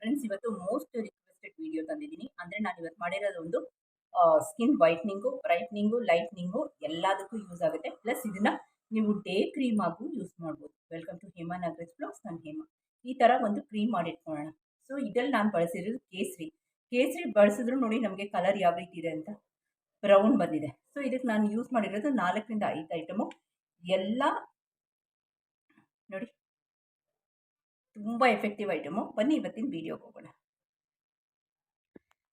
Friends ಇವತ್ತು most requested video ತಂದಿದ್ದೀನಿ. ಅಂದರೆ ನಾನು ಇವತ್ತು ಮಾಡಿರೋದು ಒಂದು ಸ್ಕಿನ್ ವೈಟ್ನಿಂಗು ಬ್ರೈಟ್ನಿಂಗು ಲೈಟ್ನಿಂಗು ಎಲ್ಲದಕ್ಕೂ ಯೂಸ್ ಆಗುತ್ತೆ. ಪ್ಲಸ್ ಇದನ್ನು ನೀವು ಡೇ ಕ್ರೀಮ್ ಆಗೂ ಯೂಸ್ ಮಾಡ್ಬೋದು. Welcome to Hema Nagaraj blogs ನಾನು ಹೇಮಾ. ಈ ಥರ ಒಂದು ಕ್ರೀಮ್ ಮಾಡಿಟ್ಕೊಳ್ಳೋಣ. ಸೊ ಇದರಲ್ಲಿ ನಾನು ಬಳಸಿರೋದು ಕೇಸರಿ. ಕೇಸರಿ ಬಳಸಿದ್ರು ನೋಡಿ ನಮಗೆ ಕಲರ್ ಯಾವ ರೀತಿ ಇದೆ ಅಂತ. ಬ್ರೌನ್ ಬಂದಿದೆ. ಸೊ ಇದಕ್ಕೆ ನಾನು ಯೂಸ್ ಮಾಡಿರೋದು ನಾಲ್ಕರಿಂದ ಐದು ಐಟಮು ಎಲ್ಲ ನೋಡಿ. ತುಂಬ ಎಫೆಕ್ಟಿವ್ ಐಟಮು ಬನ್ನಿ ಇವತ್ತಿನ ವೀಡಿಯೋಗೆ ಹೋಗೋಣ.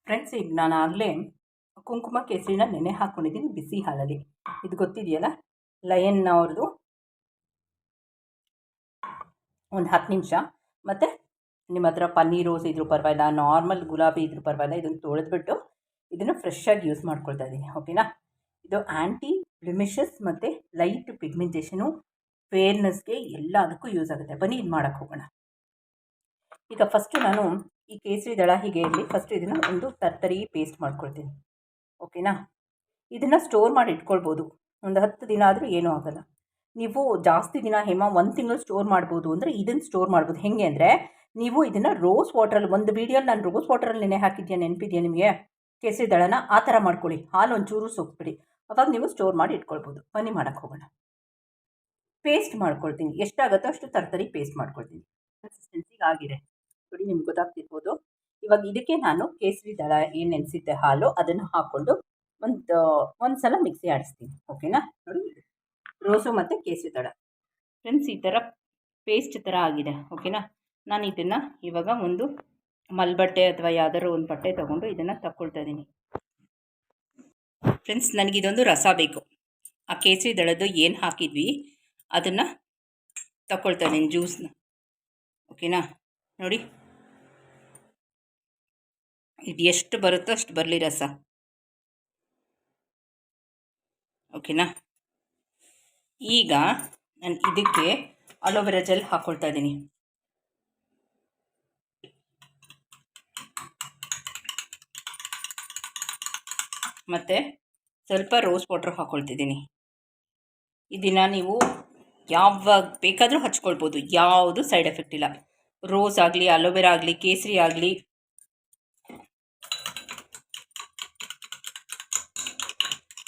ಫ್ರೆಂಡ್ಸ್ ಈಗ ನಾನು ಆಗಲೇ ಕುಂಕುಮ ಕೇಸರಿನ ನೆನೆ ಹಾಕ್ಕೊಂಡಿದ್ದೀನಿ ಬಿಸಿ ಹಾಲಲ್ಲಿ. ಇದು ಗೊತ್ತಿದೆಯಲ್ಲ? ಲಯನ್ ಅವ್ರದ್ದು ಒಂದು ಹತ್ತು ನಿಮಿಷ. ಮತ್ತು ನಿಮ್ಮ ಹತ್ರ ಪನ್ನೀರ್ ರೋಸ್ ಇದ್ರೂ ಪರವಾಗಿಲ್ಲ ನಾರ್ಮಲ್ ಗುಲಾಬಿ ಇದ್ರೂ ಪರವಾಗಿಲ್ಲ, ಇದನ್ನು ತೊಳೆದ್ಬಿಟ್ಟು ಇದನ್ನು ಫ್ರೆಶ್ಶಾಗಿ ಯೂಸ್ ಮಾಡ್ಕೊಳ್ತಾ ಇದ್ದೀನಿ ಓಕೆನಾ ಇದು ಆ್ಯಂಟಿ ಬ್ಲಿಮಿಷಸ್ ಮತ್ತು ಲೈಟ್ ಪಿಗ್ಮೆಂಟೇಷನು ಫೇರ್ನೆಸ್ಗೆ ಎಲ್ಲದಕ್ಕೂ ಯೂಸ್ ಆಗುತ್ತೆ. ಬನ್ನಿ ಇದು ಮಾಡೋಕ್ಕೆ ಹೋಗೋಣ. ಈಗ ಫಸ್ಟು ನಾನು ಈ ಕೇಸರಿ ದಳ ಹೀಗೆ ಇರಲಿ. ಫಸ್ಟ್ ಇದನ್ನು ಒಂದು ತರ್ತರಿ ಪೇಸ್ಟ್ ಮಾಡ್ಕೊಳ್ತೀನಿ. ಓಕೆನಾ ಇದನ್ನು ಸ್ಟೋರ್ ಮಾಡಿ ಇಟ್ಕೊಳ್ಬೋದು. ಒಂದು ಹತ್ತು ದಿನ ಆದರೂ ಏನೂ ಆಗೋಲ್ಲ. ನೀವು ಜಾಸ್ತಿ ದಿನ ಹೇಮ ಒಂದು ತಿಂಗಳು ಸ್ಟೋರ್ ಮಾಡ್ಬೋದು ಅಂದರೆ ಇದನ್ನು ಸ್ಟೋರ್ ಮಾಡ್ಬೋದು. ಹೇಗೆ ಅಂದರೆ ನೀವು ಇದನ್ನು ರೋಸ್ ವಾಟ್ರಲ್ಲಿ ಒಂದು ವೀಡಿಯೋಲಿ ನಾನು ರೋಸ್ ವಾಟ್ರಲ್ಲಿ ನೆನೆ ಹಾಕಿದ್ಯಾ, ನೆನಪಿದೆಯಾ ನಿಮಗೆ? ಕೇಸರಿ ದಳನ ಆ ಥರ ಮಾಡ್ಕೊಳ್ಳಿ. ಹಾಲು ಒಂಚೂರು ಸೋಕ್ಬಿಡಿ ಅವಾಗ ನೀವು ಸ್ಟೋರ್ ಮಾಡಿ ಇಟ್ಕೊಳ್ಬೋದು. ಬನ್ನಿ ಮಾಡೋಕ್ಕೆ ಹೋಗೋಣ. ಪೇಸ್ಟ್ ಮಾಡ್ಕೊಳ್ತೀನಿ. ಎಷ್ಟಾಗುತ್ತೋ ಅಷ್ಟು ತರ್ತರಿ ಪೇಸ್ಟ್ ಮಾಡ್ಕೊಳ್ತೀನಿ. ಕನ್ಸಿಸ್ಟೆನ್ಸಿಗೆ ಆಗಿದೆ. ನೋಡಿ ನಿಮ್ಗೆ ಗೊತ್ತಾಗ್ತಿರ್ಬೋದು. ಇವಾಗ ಇದಕ್ಕೆ ನಾನು ಕೇಸರಿ ದಳ ಏನು ನೆನೆಸಿದ್ದೆ ಹಾಲು ಅದನ್ನು ಹಾಕ್ಕೊಂಡು ಒಂದು ಒಂದು ಸಲ ಮಿಕ್ಸಿ ಆಡಿಸ್ತೀನಿ, ಓಕೆನಾ? ನೋಡಿ, ರೋಸು ಮತ್ತು ಕೇಸರಿ ದಳ. ಫ್ರೆಂಡ್ಸ್, ಈ ಥರ ಪೇಸ್ಟ್ ಥರ ಆಗಿದೆ, ಓಕೆನಾ? ನಾನು ಇದನ್ನು ಇವಾಗ ಒಂದು ಮಲ್ಬಟ್ಟೆ ಅಥವಾ ಯಾವ್ದಾದ್ರು ಒಂದು ಬಟ್ಟೆ ತೊಗೊಂಡು ಇದನ್ನು ತಗೊಳ್ತಾ ಇದ್ದೀನಿ ಫ್ರೆಂಡ್ಸ್ ನನಗಿದೊಂದು ರಸ ಬೇಕು. ಆ ಕೇಸರಿ ದಳದ್ದು ಏನು ಹಾಕಿದ್ವಿ ಅದನ್ನು ತಗೊಳ್ತಾ ಇದ್ದೀನಿ ಜ್ಯೂಸ್ನ. ಓಕೆನಾ? ನೋಡಿ. ಇದು ಎಷ್ಟು ಬರುತ್ತೋ ಅಷ್ಟು ಬರಲಿ ರಸ. ಓಕೆನಾ? ಈಗ ನಾನು ಇದಕ್ಕೆ ಅಲೋವೆರಾ ಜೆಲ್ ಹಾಕ್ಕೊಳ್ತಾ ಇದ್ದೀನಿ. ಮತ್ತು ಸ್ವಲ್ಪ ರೋಸ್ ವಾಟ್ರ್ ಹಾಕ್ಕೊಳ್ತಿದ್ದೀನಿ ಇದನ್ನು ನೀವು ಯಾವಾಗ ಬೇಕಾದರೂ ಹಚ್ಕೊಳ್ಬೋದು, ಯಾವುದು ಸೈಡ್ ಎಫೆಕ್ಟ್ ಇಲ್ಲ. ರೋಸ್ ಆಗಲಿ, ಅಲೋವೆರಾ ಆಗಲಿ, ಕೇಸರಿ ಆಗಲಿ.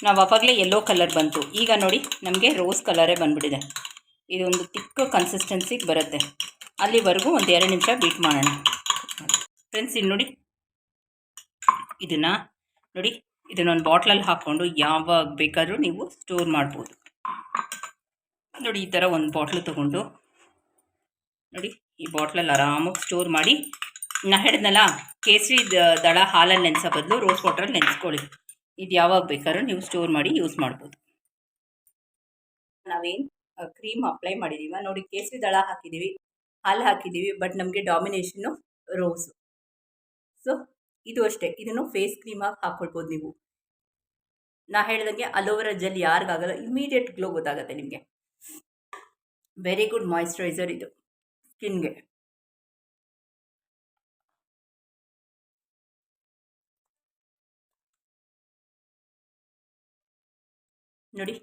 ನಾವು ಅವಾಗಲೇ ಯೆಲ್ಲೋ ಕಲರ್ ಬಂತು. ಈಗ ನೋಡಿ, ನಮಗೆ ರೋಸ್ ಕಲರೇ ಬಂದುಬಿಟ್ಟಿದೆ. ಇದೊಂದು ತಿಕ್ಕ ಕನ್ಸಿಸ್ಟೆನ್ಸಿಗೆ ಬರುತ್ತೆ. ಅಲ್ಲಿವರೆಗೂ ಒಂದು ಎರಡು ನಿಮಿಷ ಬೀಟ್ ಮಾಡೋಣ. ಫ್ರೆಂಡ್ಸ್ ಇಲ್ಲಿ ನೋಡಿ. ಇದನ್ನು ನೋಡಿ ಇದನ್ನೊಂದು ಬಾಟ್ಲಲ್ಲಿ ಹಾಕ್ಕೊಂಡು ಯಾವಾಗ ಬೇಕಾದರೂ ನೀವು ಸ್ಟೋರ್ ಮಾಡ್ಬೋದು. ನೋಡಿ, ಈ ಥರ ಒಂದು ಬಾಟ್ಲು ತೊಗೊಂಡು ನೋಡಿ. ಈ ಬಾಟ್ಲಲ್ಲಿ ಆರಾಮಾಗಿ ಸ್ಟೋರ್ ಮಾಡಿ. ನಾ ಹೇಳಿದ್ನಲ್ಲ ಕೇಸರಿ ದಳ ಹಾಲಲ್ಲಿ ನೆನೆಸೋ ಬದಲು ರೋಸ್ ವಾಟ್ರಲ್ಲಿ ನೆನೆಸ್ಕೊಳ್ಳಿ. ಇದು ಯಾವಾಗ ಬೇಕಾದ್ರೂ ನೀವು ಸ್ಟೋರ್ ಮಾಡಿ ಯೂಸ್ ಮಾಡ್ಬೋದು. ನಾವೇನು ಕ್ರೀಮ್ ಅಪ್ಲೈ ಮಾಡಿದ್ದೀವ ನೋಡಿ, ಕೇಸರಿ ದಳ ಹಾಕಿದ್ದೀವಿ ಹಾಲು ಹಾಕಿದ್ದೀವಿ ಬಟ್ ನಮಗೆ ಡಾಮಿನೇಷನ್ನು ರೋಸು. ಸೊ, ಇದು ಅಷ್ಟೇ. ಇದನ್ನು ಫೇಸ್ ಕ್ರೀಮಾಗಿ ಹಾಕ್ಕೊಳ್ಬೋದು ನೀವು. ನಾ ಹೇಳ್ದಂಗೆ ಅಲೋವೆರಾ ಜೆಲ್ ಯಾರಿಗಾಗಲ್ಲ ಇಮಿಡಿಯೇಟ್ ಗ್ಲೋ ಗೊತ್ತಾಗುತ್ತೆ ನಿಮಗೆ. ವೆರಿ ಗುಡ್ ಮಾಯಿಶ್ಚರೈಸರ್ ಇದು. ಸ್ಕಿನ್ಗೆ. ನೋಡಿ.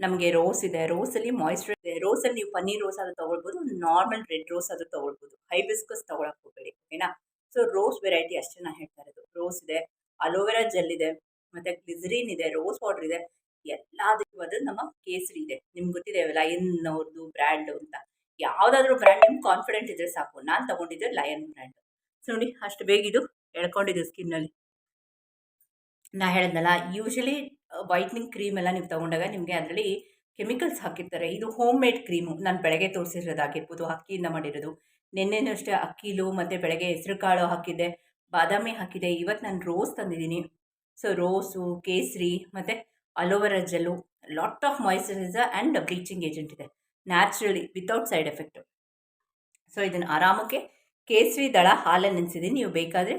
ನಮಗೆ ರೋಸ್ ಇದೆ. ರೋಸಲ್ಲಿ ಮಾಯಿಶ್ಚರ್ ಇದೆ. ರೋಸಲ್ಲಿ ನೀವು ಪನ್ನೀರ್ ರೋಸ್ ಆದರೂ ತೊಗೊಳ್ಬೋದು ನಾರ್ಮಲ್ ರೆಡ್ ರೋಸ್ ಆದರೂ ತೊಗೊಳ್ಬೋದು. ಹೈಬಿಸ್ಕಸ್ ತೊಗೊಳಕ್ಕೆ ಹೋಗಬೇಡಿ ಓಕೆನಾ ಸೊ ರೋಸ್ ವೆರೈಟಿ ಅಷ್ಟೇ ನಾನು ಹೇಳ್ತಾ ಇರೋದು. ರೋಸ್ ಇದೆ ಅಲೋವೆರಾ ಜೆಲ್ ಇದೆ. ಮತ್ತು ಗ್ಲಿಸರಿನ್ ಇದೆ ರೋಸ್ ಪೌಡರ್ ಇದೆ, ಎಲ್ಲದಕ್ಕೂ ಅದು ನಮ್ಮ ಕೇಸರಿ ಇದೆ. ನಿಮ್ಗೆ ಗೊತ್ತಿದೆ ಲಯನ್ ಅವ್ರದ್ದು ಬ್ರ್ಯಾಂಡ್ ಅಂತ. ಯಾವುದಾದ್ರೂ ಬ್ರ್ಯಾಂಡ್ ನಿಮ್ಗೆ ಕಾನ್ಫಿಡೆಂಟ್ ಇದ್ರೆ ಸಾಕು. ನಾನು ತಗೊಂಡಿದ್ದೆ ಲಯನ್ ಬ್ರ್ಯಾಂಡ್ ನೋಡಿ, ಅಷ್ಟು ಬೇಗ ಇದು ಎಳ್ಕೊಂಡಿದೆ ಸ್ಕಿನ್ನಲ್ಲಿ ನಾ ಹೇಳಿದ್ನಲ್ಲ ಯೂಶಲಿ ವೈಟ್ನಿಂಗ್ ಕ್ರೀಮ್ ಎಲ್ಲ ನೀವು ತಗೊಂಡಾಗ ನಿಮಗೆ ಅದರಲ್ಲಿ ಕೆಮಿಕಲ್ಸ್ ಹಾಕಿರ್ತಾರೆ. ಇದು ಹೋಮ್ ಮೇಡ್ ಕ್ರೀಮು ನಾನು ಬೆಳಗ್ಗೆ ತೋರಿಸಿರೋದಾಗಿರ್ಬೋದು ಅಕ್ಕಿಯಿಂದ ಮಾಡಿರೋದು. ನಿನ್ನೆನೂ ಅಷ್ಟೇ ಅಕ್ಕಿಲು ಮತ್ತು ಬೆಳಗ್ಗೆ ಹೆಸರು ಕಾಳು ಹಾಕಿದ್ದೆ, ಬಾದಾಮಿ ಹಾಕಿದೆ ಇವತ್ತು ನಾನು ರೋಸ್ ತಂದಿದ್ದೀನಿ. ಸೊ ರೋಸು ಕೇಸರಿ ಮತ್ತು aloe vera gel lot of moisturiser and bleaching agent ಇದೆ naturally without side effect so ಇದನ್ನು ಆರಾಮಕ್ಕೆ ಕೇಸರಿ ದಳ ಹಾಲಲ್ಲಿ ನೆನೆಸಿದ್ದೀನಿ ನೀವು ಬೇಕಾದರೆ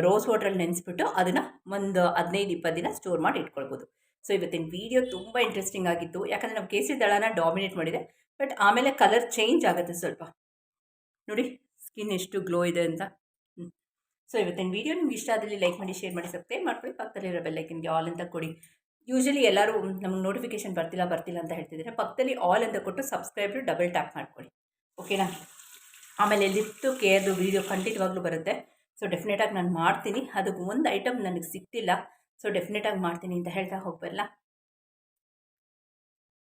ರೋಸ್ ವಾಟ್ರಲ್ಲಿ ನೆನೆಸ್ಬಿಟ್ಟು ಅದನ್ನು ಒಂದು ಹದಿನೈದು ಇಪ್ಪತ್ತು ದಿನ ಸ್ಟೋರ್ ಮಾಡಿ ಇಟ್ಕೊಳ್ಬೋದು ಸೊ ಇವತ್ತಿನ ವಿಡಿಯೋ ತುಂಬ ಇಂಟ್ರೆಸ್ಟಿಂಗ್ ಆಗಿತ್ತು ಯಾಕಂದರೆ ನಾವು ಕೇಸರಿ ದಳನ ಡಾಮಿನೇಟ್ ಮಾಡಿದೆ ಬಟ್ ಆಮೇಲೆ ಕಲರ್ ಚೇಂಜ್ ಆಗುತ್ತೆ ಸ್ವಲ್ಪ ನೋಡಿ ಸ್ಕಿನ್ ಎಷ್ಟು ಗ್ಲೋ ಇದೆ ಅಂತ. ಸೊ ಇವತ್ತಿನ ವೀಡಿಯೋ ನಿಮ್ಗೆ ಇಷ್ಟ ಆದಲ್ಲಿ ಲೈಕ್ ಮಾಡಿ ಶೇರ್ ಮಾಡಿ ಸಬ್ಸ್ಕ್ರೈಬ್ ಮಾಡ್ಕೊಳ್ಳಿ. ಪಕ್ಕದಲ್ಲಿರೋ ಬೆಲ್ಲೈಕನ್ಗೆ ಆಲ್ ಅಂತ ಕೊಡಿ. ಯೂಶಲಿ ಎಲ್ಲರೂ ನಮ್ಗೆ ನೋಟಿಫಿಕೇಶನ್ ಬರ್ತಿಲ್ಲ ಬರ್ತಿಲ್ಲ ಅಂತ ಹೇಳ್ತಿದ್ದಾರೆ ಪಕ್ಕದಲ್ಲಿ ಆಲ್ ಅಂತ ಕೊಟ್ಟು ಸಬ್ಸ್ಕ್ರೈಬ್ರು ಡಬಲ್ ಟ್ಯಾಪ್ ಮಾಡ್ಕೊಳ್ಳಿ. ಓಕೆನಾ ಆಮೇಲೆ ಲಿಫ್ಟು ಕೇರ್ದು ವೀಡಿಯೋ ಖಂಡಿತವಾಗ್ಲೂ ಬರುತ್ತೆ. ಸೊ ಡೆಫಿನೆಟಾಗಿ ನಾನು ಮಾಡ್ತೀನಿ. ಅದಕ್ಕೆ ಒಂದು ಐಟಮ್ ನನಗೆ ಸಿಕ್ತಿಲ್ಲ ಸೊ ಡೆಫಿನೆಟಾಗಿ ಮಾಡ್ತೀನಿ ಅಂತ ಹೇಳ್ತಾ ಹೋಗ್ಬರಲ್ಲ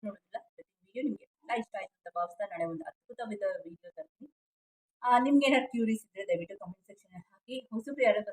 ನೋಡಿದ್ರಲ್ಲ ವಿಡಿಯೋ ನಿಮಗೆ ಎಲ್ಲ ಇಷ್ಟ ಆಯಿತು ಅಂತ ಭಾವಿಸ್ತಾ ನಾಳೆ ಒಂದು ಅದ್ಭುತವಾದ ವಿಡಿಯೋ ತರ್ತೀನಿ. ನಿಮ್ಗೆ ಏನಾದ್ರು ಕ್ಯೂರಿಯಸ್ ಇದ್ದರೆ ದಯವಿಟ್ಟು ಕಮೆಂಟ್ कि हमसे प्यारा कर